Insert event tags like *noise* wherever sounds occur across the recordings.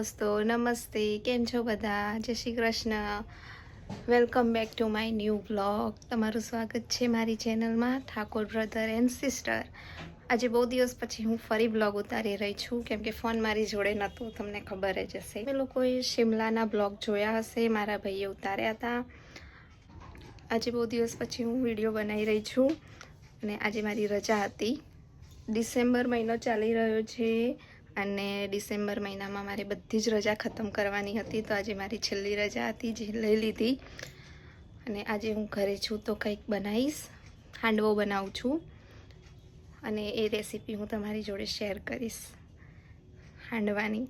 દોસ્તો નમસ્તે, કેમ છો બધા? જય Shri Krishna. Welcome back to my new blog તમારું સ્વાગત છે મારી ચેનલમાં ઠાકોર બ્રધર એન્ડ સિસ્ટર આજે બહુ દિવસ પછી હું ફરી બ્લોગ ઉતારી રહી છું. કેમ કે ફોન મારી જોડે નહોતું, તમને ખબર જ હશે. એ લોકોએ શિમલાના બ્લોગ જોયા હશે, મારા ભાઈએ ઉતાર્યા હતા. આજે બહુ દિવસ પછી હું વીડિયો બનાવી રહી છું. અને આજે મારી રજા હતી. ડિસેમ્બર મહિનો ચાલી રહ્યો છે. અને ડિસેમ્બર મહિનામાં મારે બધી જ રજા ખતમ કરવાની હતી. તો આજે મારી છેલ્લી રજા હતી જે લઈ લીધી. અને આજે હું ઘરે છું તો કંઈક બનાવીશ. હાંડવો બનાવું છું. અને એ રેસીપી હું તમારી જોડે શેર કરીશ. હાંડવાની.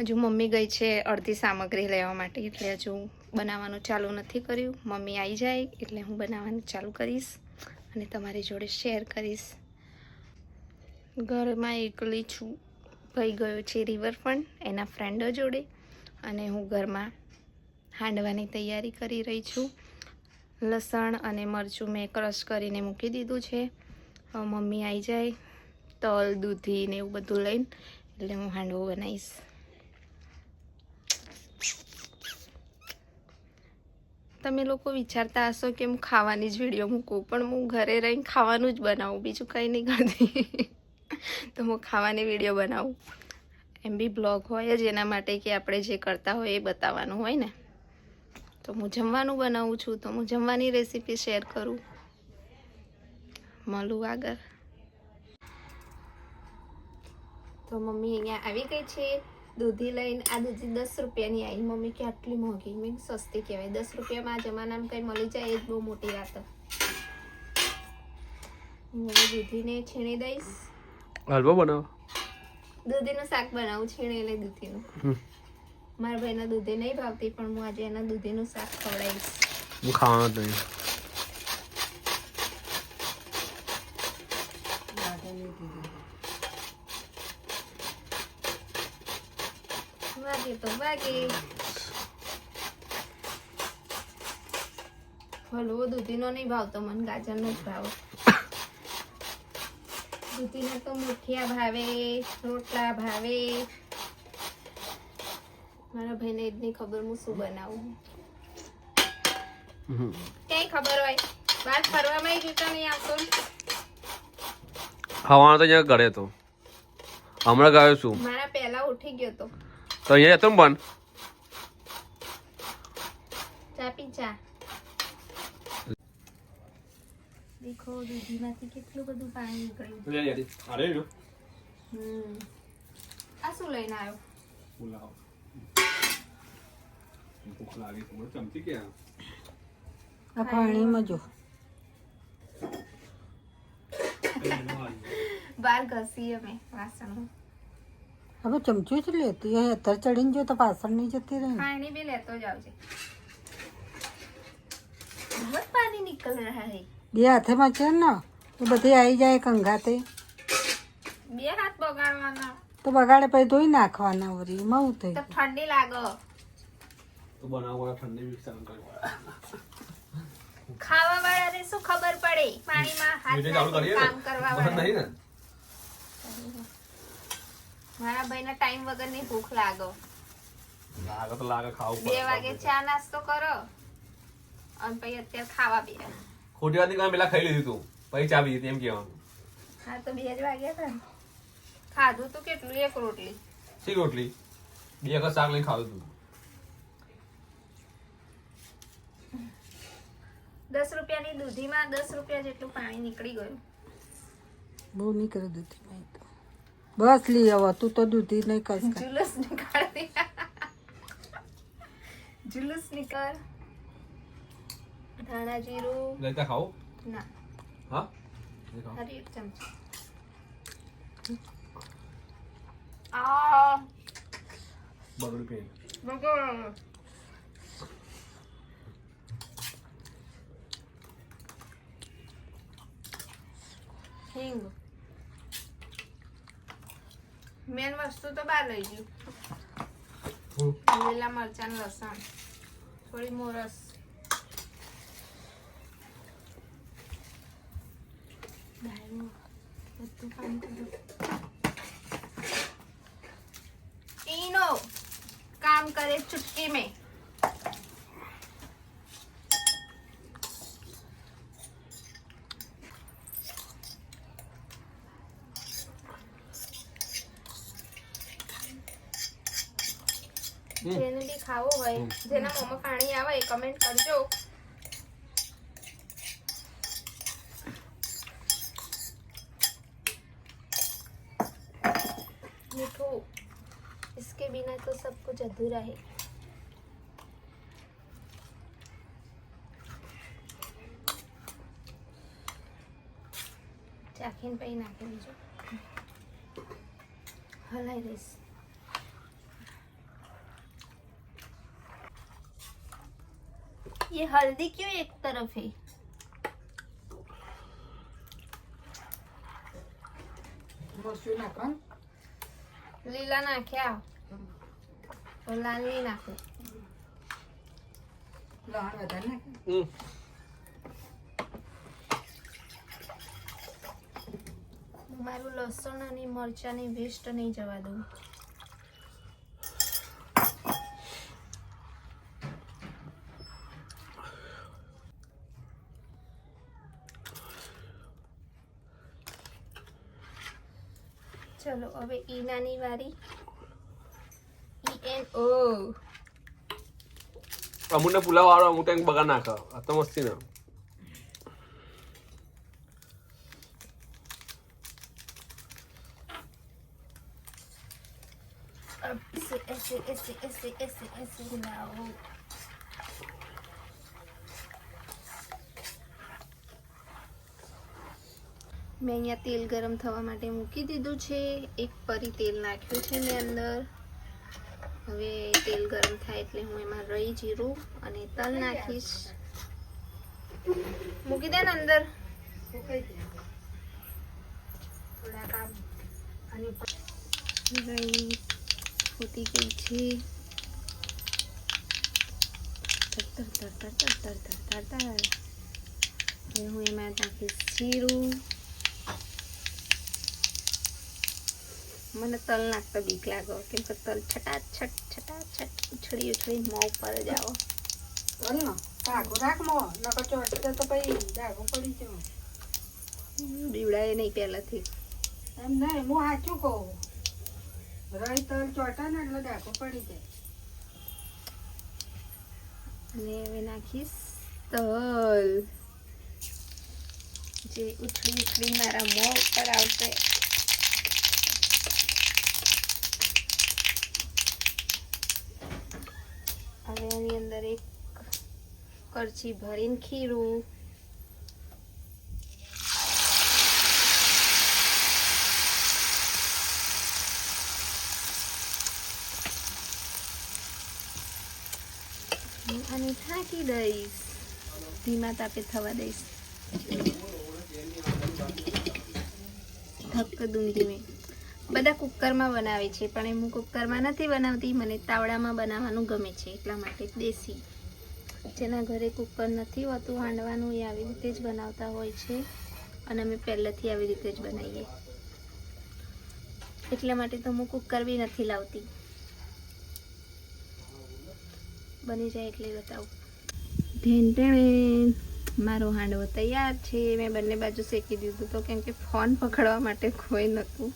હજુ મમ્મી ગઈ છે અડધી સામગ્રી લેવા માટે, એટલે હજુ બનાવવાનું ચાલુ નથી કર્યું. મમ્મી આવી જાય, એટલે હું બનાવવાનું ચાલુ કરીશ અને તમારી જોડે શેર કરીશ. ઘરમાં એકલી છું. ભાઈ ગયો છે રિવરફ્રન્ટ, એના ફ્રેન્ડો જોડે. અને હું ઘરમાં હાંડવાની તૈયારી કરી રહી છું. લસણ અને મરચું મેં ક્રશ કરીને મૂકી દીધું છે. મમ્મી આવી જાય, તલ, દૂધી ને એવું બધું લઈને, એટલે હું હાંડવો બનાવીશ. તમે લોકો વિચારતા હશો કે હું ખાવાની જ વીડિયો મૂકું, પણ હું ઘરે રહીને ખાવાનું જ બનાવું, બીજું કંઈ નહીં કરતી. *laughs* તો હું ખાવાની વીડિયો બનાવું. એમ બી બ્લોગ હોય જ, એના માટે કે આપણે જે કરતા હોય એ બતાવવાનું હોય ને. તો હું જમવાનું બનાવું છું, તો હું જમવાની રેસીપી શેર કરું. મળું આગળ. તો મમ્મી અહીંયા આવી ગઈ છે. દૂધી લઈને, આ દૂધી દસ રૂપિયાની આવી મમ્મી કે આટલી મોંઘી? મેં સસ્તી કહેવાય. દસ રૂપિયામાં જમાનામાં કંઈ મળી જાય એ જ બહુ મોટી વાત. દૂધીને છીણી દઈશ. હલવો બનાવો. દૂધીનું શાક બનાવું છીણીને દૂધીનું. હમ. મારા ભાઈના દૂધી નહીં ભાવતી પણ હું આજે એના દૂધીનું શાક ખવડાવીશ. હું ખાવાનો જ નહીં. વાગે તો વાગે. હલવો દૂધીનો નહીં ભાવતો મને ગાજરનો જ ભાવ. દૂધીને તો મુઠિયા ભાવે રોટલા ભાવે. મારા ભાઈને જ નહીં ખબર હું શું બનાવું. કઈ ક્યાંય ખબર હોય. બહાર ફરવામાં જતા નહીં આવતો. ખાવાનો તો અહીંયા ઘરે તો. હમણાં ગયો છું. મારા પહેલા ઉઠી ગયો તો. તો અહીંયા હતો ને બન ચા પી ચા. દેખો દૂધીમાંથી કેટલું બધું પાણી નીકળ્યું હમ આ શું લઈને આવ્યો આ પાણીમાં જો બાર ઘસી અમે વાસણ હવે ચમચું જ લેતી હોય અત્યારે ચડીને જો તો પાછળ નહીં જતી રહે ને પાણી भी લેતો જ આવજે बहुत पानी निकल रहा है બે હાથેમાં છે ને એ બધી આવી જાય કંઘાતે બે હાથ બગાડવાના. તો બગાડે પછી ધોઈ નાખવાના વળી મઉ થઈ ઠંડી લાગો. તો બનાવો ઠંડી મિક્સર ખાવા વાળાને શું ખબર પડે? પાણીમાં હાથ કામ કરવા વાળા મારા ભાઈને ટાઈમ વગરની ભૂખ લાગો. લાગે તો લાગે ખાવું બે વાગે ચા નાસ્તો કરો. અને પછી અત્યારે ખાવા બે ખોટી વાત નહીં પેલા ખાઈ લીધું તું. પછી ચા પી એમ કહેવાનું. હા તો બે જ વાગ્યા હતા ખાધું તું કેટલું? એક રોટલી. શી રોટલી? બે વખત શાક લઈને ખાધું તું. દસ રૂપિયાની દૂધીમાં દસ રૂપિયા જેટલું પાણી નીકળી ગયું. બહુ નીકળે દૂધીમાં તો. બસ લી આવો તું તો દૂધી નહીં કસ જુલુસ નીકળતી જુલુસ નીકળ. ધાણા જીરું લઈતા ખાઓ ના હા. હરી એક ચમચી આ બગડું પીને. બગડ હિંગ મેન વસ્તુ તો બહાર લઈ ગયું. લીલા મરચાં લસણ થોડી મોરસ ગાયો કામ કરે ચુટકી મેં જેને બી ખાવો હોય જેના મોમાં પાણી આવે કમેન્ટ કરજો सब कुछ अधूरा है ચાખીને પછી નાખી દીજો હલાઈ દઈશ ये हल्दी क्यों एक तरफ है મરચું નાખવાનું લીલા નાખ્યા તો લાલ નહીં નાખું. લહણ વધારે નાખ મારું લસણ અને મરચાંની વેસ્ટ નહીં જવા દઉં. ચલો હવે ઈનાની વારી. ઓ અમુને પુલાવ વાળો અમુક ટાઈમ બગા નાખે આ તો મસ્તી ના મેં અહીંયા તેલ ગરમ થવા માટે મૂકી દીધું છે. એક પરી તેલ નાખ્યું છે મેં અંદર. હવે તેલ ગરમ થાય એટલે હું એમાં રહી જીરું અને તલ નાખીશ. મૂકી દે ને અંદર. થોડાક આમ અને રહી ફૂટી ગઈ છે. તર તર તર તર તર હું એમાં નાખીશ જીરું. મને તલ નાખતા બીક લાગો કેમ કે તલ છટાછટ છટાછટ ઉછળી ઉછળી મો ઉપર જ આવો. ચાલ ને? ધાગો મો નકર ચોટશે તો પછી ધાગો પડી જાય બીવડાએ નહીં પહેલાંથી. એમ નહીં હું સાચું કહું. રહી તલ ચોટા ને એટલે ધાગો પડી જાય. અને હવે નાખીશ તલ. જે ઉછળી ઉછળી મારા મો ઉપર આવશે. હવે એની અંદર એક કરછી ભરીને ખીરું. અને થાકી દઈશ. ધીમા તાપે થવા દઈશ. ધક્ક દૂમ ધીમે. બધા કુકરમાં બનાવે છે, પણ હું કુકરમાં નથી બનાવતી, મને તાવડામાં બનાવવાનું ગમે છે, એટલા માટે દેશી. જેના ઘરે કુકર નથી હોતું, હાંડવાનું એ આવી રીતે જ બનાવતા હોય છે, અને અમે પહેલેથી આવી રીતે જ બનાવીએ. એટલા માટે તો હું કુકર બી નથી લાવતી. બની જાય એટલે બતાવું. ઢેન ઢેણ મારો હાંડવો તૈયાર છે, મેં બંને બાજુ શેકી દીધું તો કેમ કે ફોન પકડવા માટે કોઈ નહોતું.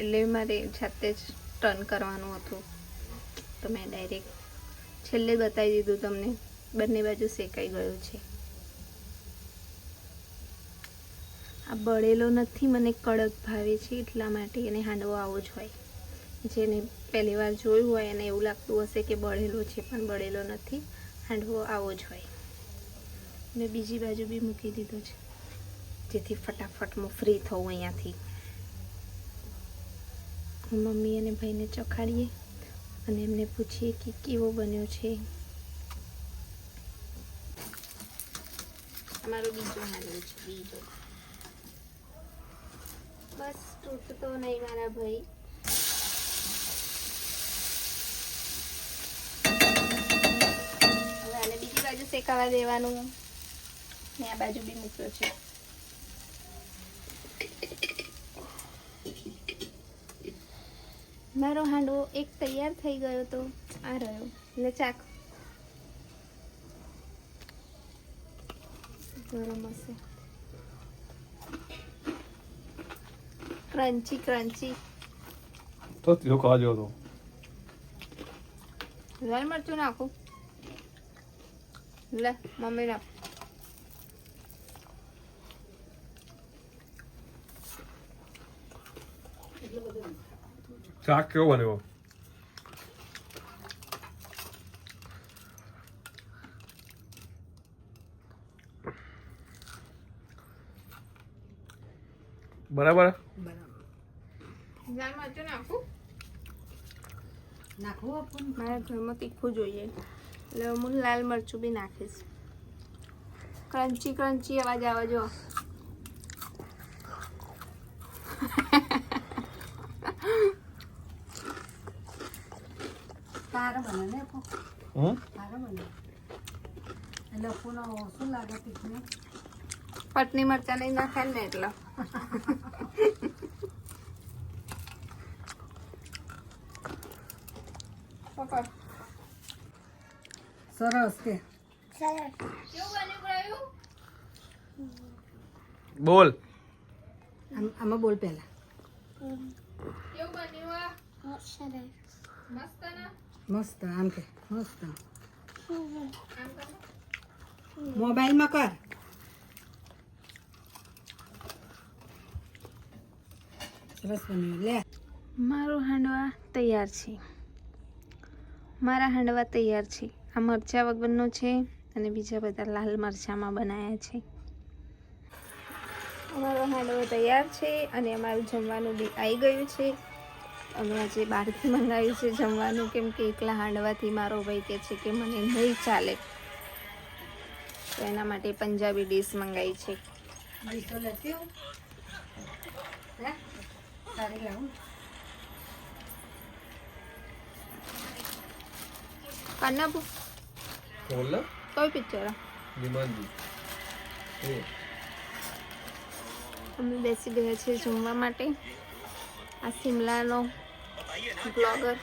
એટલે મારે જાતે જ ટર્ન કરવાનું હતું. તો મેં ડાયરેક્ટ છેલ્લે બતાવી દીધું તમને. બંને બાજુ શેકાઈ ગયું છે. આ બળેલો નથી, મને કડક ભાવે છે એટલા માટે એને હાંડવો આવો જ હોય. જેને પહેલી વાર જોયું હોય એને એવું લાગતું હશે કે બળેલો છે, પણ બળેલો નથી. હાંડવો આવો જ હોય. મેં બીજી બાજુ બી મૂકી દીધો છે. જેથી ફટાફટ હું ફ્રી થઉં અહીંયાથી. મમ્મી અને ભાઈને ચખાડીએ અને એમને પૂછીએ કે કેવો બન્યો છે. અમારો બીજો હાંડવો છે, બીજો. બસ તૂટતો નહીં મારા ભાઈ. હવે આને બીજી બાજુ શેકાવા દેવાનું. ને આ બાજુ બી મૂક્યો છે. મારો હાંડવો એક તૈયાર થઈ ગયો તો આ રહ્યો. એટલે ચાક. ગરમ હશે. ક્રન્ચી ક્રન્ચી તો તીખો ખાવા જેવો હતો લાલ મરચું નાખું. લે મમ્મી નાખ. શાક કેવો બન્યો બરાબર? બરાબર લાલ મરચું નાખું નાખવું આપણ મારા ઘરમાં તીખું જોઈએ. એટલે હું લાલ મરચું બી નાખીશ. ક્રન્ચી ક્રન્ચી અવાજ આવે જો સારો બને ને આપો હમ સારો બને એટલે પૂનો શું લાગે તીખને પટની મરચા નહીં નાખે ને એટલે. સરસ કે. બોલ. આમ આમાં બોલ પહેલા. મસ્ત આમ કે, મસ્ત. મોબાઈલમાં કર. સરસ બન્યું. લે. મારો હાંડવા તૈયાર છે. મારા હાંડવા તૈયાર છે. આ મરચા વગરનો છે અને બીજા બધા લાલ મરચામાં બનાવ્યા છે. અમારો હાંડવો તૈયાર છે અને અમારું જમવાનું બી આવી ગયું છે. અમે આજે બહારથી મંગાવ્યું છે જમવાનું કેમ કે એકલા હાંડવાથી મારો ભાઈ કહે છે કે મને નહીં ચાલે. તો એના માટે પંજાબી ડીશ મંગાવી છે. કન્નાપુ કઈ પિક્ચર અમે બેસી ગયા છીએ જમવા માટે. આ શિમલાનો ब्लॉगर